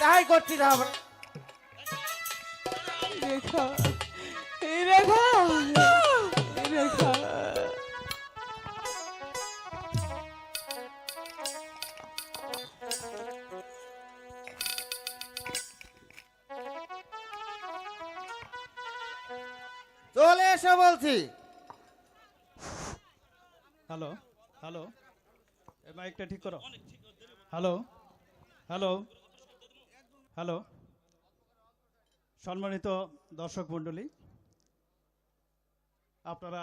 তাই করছি না চলে এসো বলছি। হ্যালো হ্যালো এ মাইকটা ঠিক করো। Hello hello hello. সম্মানিত দর্শক মন্ডলী আপনারা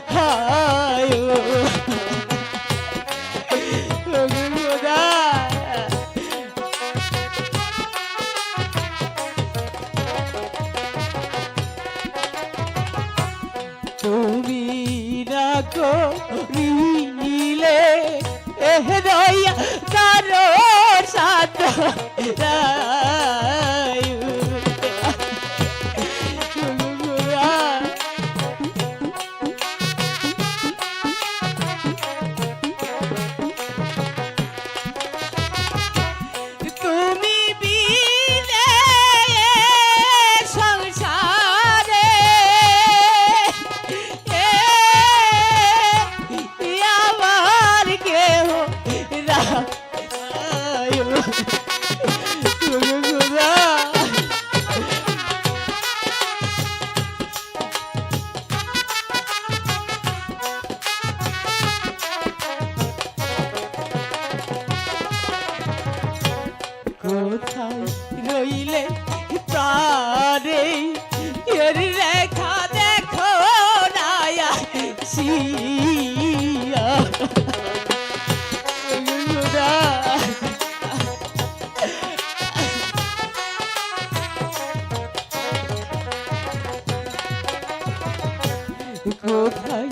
কোথায়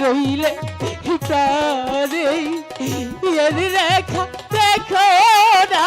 রইলে তারে রেখা দেখো না